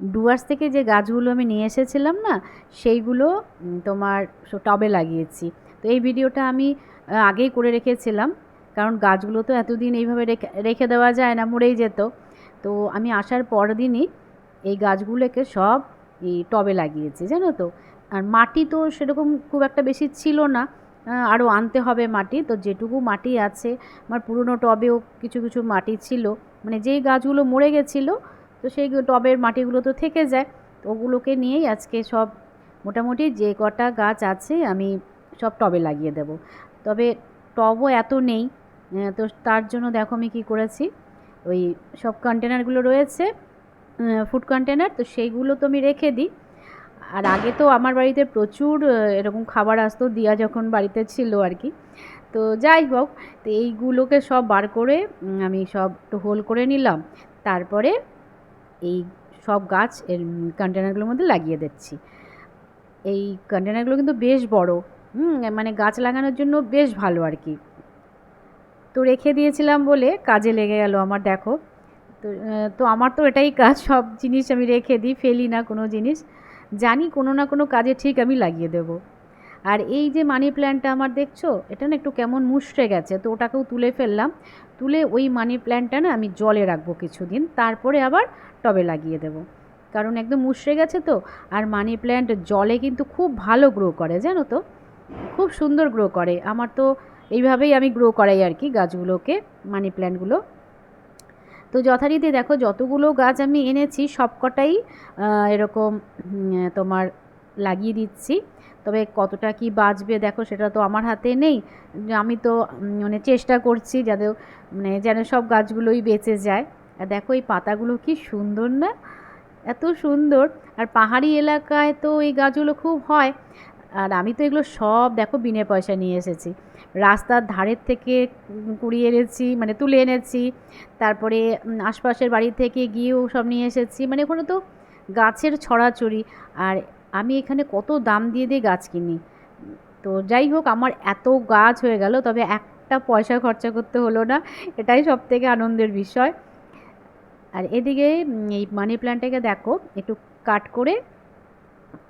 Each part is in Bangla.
ডুয়ার্স থেকে যে গাছগুলো আমি নিয়ে এসেছিলাম না, সেইগুলো তোমার টবে লাগিয়েছি। তো এই ভিডিওটা আমি আগেই করে রেখেছিলাম, কারণ গাছগুলো তো এতদিন এইভাবে রেখে রেখে দেওয়া যায় না, মরেই যেত। তো আমি আসার পর দিনই এই গাছগুলোকে সব এই টবে লাগিয়েছি, জানো তো? আর মাটি তো সেরকম খুব একটা বেশি ছিল না আরও আনতে হবে মাটি। তো যেটুকু মাটি আছে, আমার পুরনো টবেও কিছু কিছু মাটি ছিল। মানে যেই গাছগুলো মরে গেছিল তো সেই টবের মাটিগুলো তো থেকে যায়। তো ওগুলোকে নিয়েই আজকে সব মোটামুটি যে কটা গাছ আছে আমি সব টবে লাগিয়ে দেব। তবে টবও এত নেই তো তার জন্য দেখো আমি কী করেছি। ওই সব কন্টেনারগুলো রয়েছে ফুড কন্টেনার, তো সেইগুলো তো আমি রেখে দিই। আর আগে তো আমার বাড়িতে প্রচুর এরকম খাবার আসতো, দিয়া যখন বাড়িতে ছিল আর কি। তো যাই হোক, তো এইগুলোকে সব বার করে আমি সব হোল করে নিলাম। তারপরে এই সব গাছ এর কন্টেনারগুলোর মধ্যে লাগিয়ে দিচ্ছি। এই কন্টেনারগুলো কিন্তু বেশ বড়, হুম মানে গাছ লাগানোর জন্য বেশ ভালো আর কি। তো রেখে দিয়েছিলাম বলে কাজে লেগে গেল আমার, দেখো। তো তো আমার তো এটাই কাজ, সব জিনিস আমি রেখে দিই, ফেলি না কোনো জিনিস। জানি কোনো না কোনো কাজে ঠিক আমি লাগিয়ে দেব। আর এই যে মানি প্ল্যান্টটা আমার দেখছ, এটা না একটু কেমন মুষড়ে গেছে, তো ওটাকেও তুলে ফেললাম। তুলে ওই মানি প্ল্যান্টটা না আমি জলে রাখব কিছুদিন, তারপরে আবার টবে লাগিয়ে দেবো। কারণ একদম মুষড়ে গেছে তো, আর মানি প্ল্যান্ট জলে কিন্তু খুব ভালো গ্রো করে, জানো তো? খুব সুন্দর গ্রো করে। আমার তো এইভাবেই আমি গ্রো করাই আর কি গাছগুলোকে মানি প্ল্যান্টগুলো তো যথারীতি দেখো, যতগুলো গাছ আমি এনেছি, সবকটাই এরকম তোমার লাগিয়ে দিচ্ছি। তবে কতটা কি বাঁচবে দেখো, সেটা তো আমার হাতে নেই। আমি তো মানে চেষ্টা করছি যাতে মানে যেন সব গাছগুলোই বেঁচে যায়। আর দেখো এই পাতাগুলো কি সুন্দর না, এত সুন্দর। আর পাহাড়ি এলাকায় তো এই গাছগুলো খুব হয়। আর আমি তো এগুলো সব দেখো বিনে পয়সা নিয়ে এসেছি। রাস্তার ধারের থেকে কুড়িয়ে এনেছি মানে তুলে এনেছি। তারপরে আশপাশের বাড়ি থেকে গিয়েও সব নিয়ে এসেছি। মানে ওখানে তো গাছের ছড়াছড়ি। আর আমি এখানে কত দাম দিয়ে দিয়ে গাছ কিনি। তো যাই হোক, আমার এত গাছ হয়ে গেল, তবে একটা পয়সা খরচা করতে হলো না, এটাই সব থেকে আনন্দের বিষয়। আর এদিকে এই মানি প্ল্যান্টটাকে দেখো, একটু কাট করে,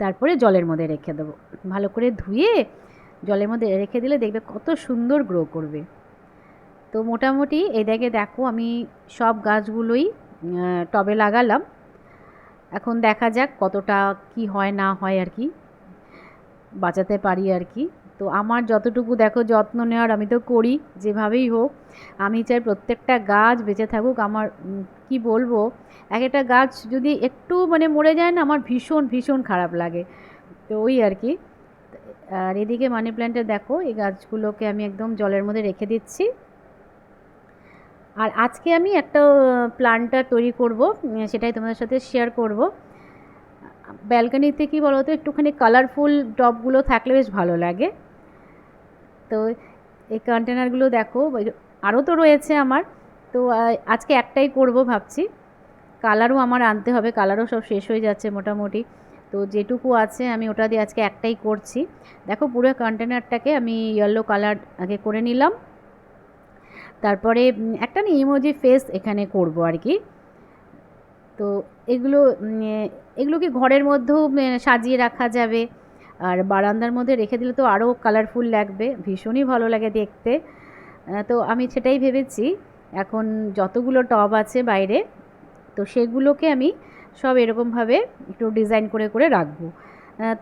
তারপরে জলের মধ্যে রেখে দেবো। ভালো করে ধুয়ে জলের মধ্যে রেখে দিলে দেখবে কত সুন্দর গ্রো করবে। তো মোটামুটি এদিকে দেখো, আমি সব গাছগুলোই টবে লাগালাম। এখন দেখা যাক কতটা কি হয়, না হয় আর কি। বাঁচাতে পারি আর কি। তো আমার যতটুকু দেখো যত্ন নেওয়ার আমি তো করি, যেভাবেই হোক। আমি চাই প্রত্যেকটা গাছ বেঁচে থাকুক। আমার কি বলব? এক একটা গাছ যদি একটু মানে মরে যায় না, আমার ভীষণ ভীষণ খারাপ লাগে। তো ওই আর কি। আর এদিকে মানি প্ল্যান্টে দেখো, এই গাছগুলোকে আমি একদম জলের মধ্যে রেখে দিচ্ছি। আর আজকে আমি একটা প্ল্যান্টার তৈরি করব সেটাই তোমাদের সাথে শেয়ার করব। ব্যালকানিতে কি বলো তো একটুখানি কালারফুল টপগুলো থাকলে বেশ ভালো লাগে। তো এই কন্টেনারগুলো দেখো আরও তো রয়েছে আমার। তো আজকে একটাই করব ভাবছি। কালারও আমার আনতে হবে কালারও সব শেষ হয়ে যাচ্ছে মোটামুটি। তো যেটুকু আছে, আমি ওটা দিয়ে আজকে একটাই করছি। দেখো পুরো কন্টেনারটাকে আমি ইয়েলো কালার আগে করে নিলাম। তারপরে একটা না ইমোজি ফেস এখানে করব আর কি। তো এগুলো উম, এগুলো কি ঘরের মধ্যেও সাজিয়ে রাখা যাবে? আর বারান্দার মধ্যে রেখে দিলে তো আরও কালারফুল লাগবে ভীষণই ভালো লাগে দেখতে। তো আমি সেটাই ভেবেছি। এখন যতগুলো টব আছে বাইরে তো সেগুলোকে আমি সব এরকমভাবে একটু ডিজাইন করে করে রাখব।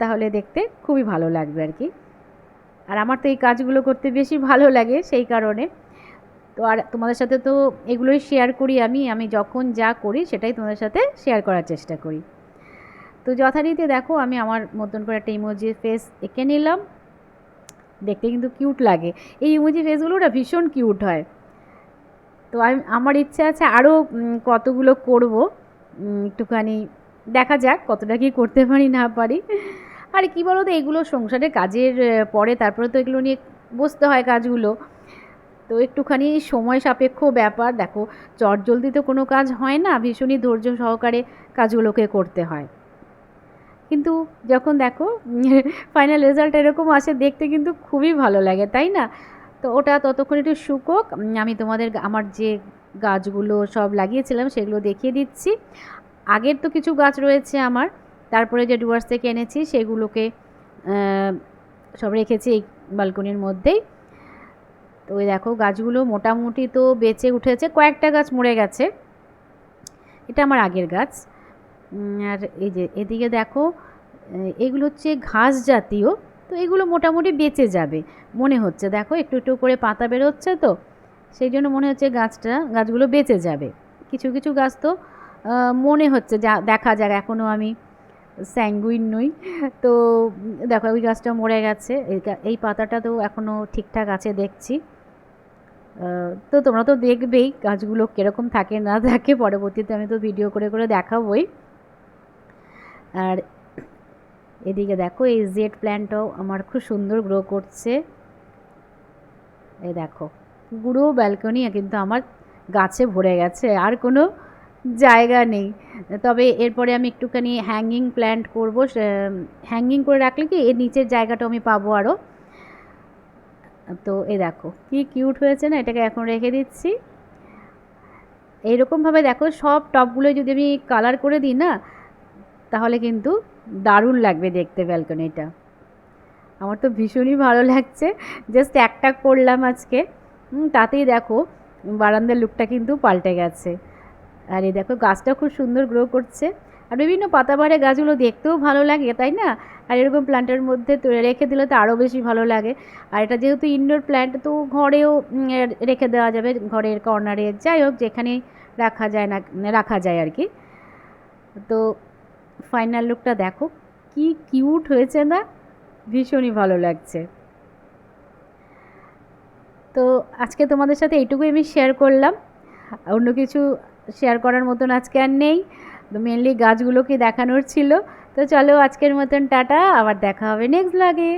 তাহলে দেখতে খুবই ভালো লাগবে আর কি। আর আমার তো এই কাজগুলো করতে বেশি ভালো লাগে সেই কারণে। তো আর তোমাদের সাথে তো এগুলোই শেয়ার করি আমি। আমি যখন যা করি সেটাই তোমাদের সাথে শেয়ার করার চেষ্টা করি। তো যথারীতি দেখো, আমি আমার মতন করে একটা ইমোজি ফেস এঁকে নিলাম। দেখতে কিন্তু কিউট লাগে। এই ইমোজি ফেসগুলো না ভীষণ কিউট হয়। তো আমি, আমার ইচ্ছে আছে আরও কতগুলো করব। একটুখানি দেখা যাক কতটা কি করতে পারি, না পারি। আর কি বলো তো এগুলো সংসারে কাজের পরে তারপরে তো এগুলো নিয়ে বসতে হয় কাজগুলো। তো একটুখানি সময় সাপেক্ষ ব্যাপার। দেখো চটজলদি তো কোনো কাজ হয় না, ভীষণই ধৈর্য সহকারে কাজগুলোকে করতে হয়। কিন্তু যখন দেখো ফাইনাল রেজাল্ট এরকম আসে, দেখতে কিন্তু খুবই ভালো লাগে, তাই না? তো ওটা ততক্ষণ একটু শুকোক। আমি তোমাদের আমার যে গাছগুলো সব লাগিয়েছিলাম, সেগুলো দেখিয়ে দিচ্ছি। আগের তো কিছু গাছ রয়েছে আমার, তারপরে যে ডুয়ার্স থেকে এনেছি, সেগুলোকে সব রেখেছি এই বালকনির মধ্যেই। তো ওই দেখো গাছগুলো মোটামুটি তো বেঁচে উঠেছে, কয়েকটা গাছ মরে গেছে। এটা আমার আগের গাছ। আর এই যে এদিকে দেখো এগুলো হচ্ছে ঘাস জাতীয়, তো এগুলো মোটামুটি বেঁচে যাবে, মনে হচ্ছে। দেখো একটু একটু করে পাতা বেরোচ্ছে তো, সেই জন্য মনে হচ্ছে গাছটা, গাছগুলো বেঁচে যাবে। কিছু কিছু গাছ তো মনে হচ্ছে যা, দেখা যাক এখনও আমি স্যাঙ্গুইন নই। তো দেখো ওই গাছটা মরে গেছে, এই পাতাটা তো এখনও ঠিকঠাক আছে, দেখছি। তো তোমরা তো দেখবেই গাছগুলো কীরকম থাকে, না থাকে। পরবর্তীতে আমি তো ভিডিও করে করে দেখাবই। আর এদিকে দেখো, এই জেড প্ল্যান্টটাও আমার খুব সুন্দর গ্রো করছে। এই দেখো, পুরো ব্যালকনি কিন্তু আমার গাছে ভরে গেছে, আর কোনো জায়গা নেই। তবে এরপরে আমি একটুখানি হ্যাঙ্গিং প্ল্যান্ট করব হ্যাঙ্গিং করে রাখলে কি, এর নিচের জায়গাটা আমি পাবো আরও তো এ দেখো, কি কিউট হয়েছে না? এটাকে এখন রেখে দিচ্ছি। এইরকমভাবে দেখো, সব টপগুলো যদি আমি কালার করে দিই না, তাহলে কিন্তু দারুণ লাগবে দেখতে ব্যালকনিটা আমার তো ভীষণই ভালো লাগছে। জাস্ট একটা করলাম আজকে। তাতেই দেখো, বারান্দার লুকটা কিন্তু পাল্টে গেছে। আর এই দেখো গাছটা খুব সুন্দর গ্রো করছে। আর বিভিন্ন পাতাবাহারে গাছগুলো দেখতেও ভালো লাগে, তাই না? আর এরকম প্ল্যান্টের মধ্যে রেখে দিলে তো আরও বেশি ভালো লাগে। আর এটা যেহেতু ইনডোর প্ল্যান্ট তো ঘরেও রেখে দেওয়া যাবে ঘরের কর্নারে যাই হোক, যেখানে রাখা যায় না, রাখা যায় আর কি। তো ফাইনাল লুকটা দেখো, কি কিউট হয়েছে না? ভীষণই ভালো লাগছে। তো আজকে তোমাদের সাথে এইটুকুই আমি শেয়ার করলাম। অন্য কিছু শেয়ার করার মতন আজকে আর নেই। তো মেনলি গাছগুলোকে দেখানোর ছিল। তো চলো আজকের মতন টাটা, আবার দেখা হবে নেক্সট ব্লগে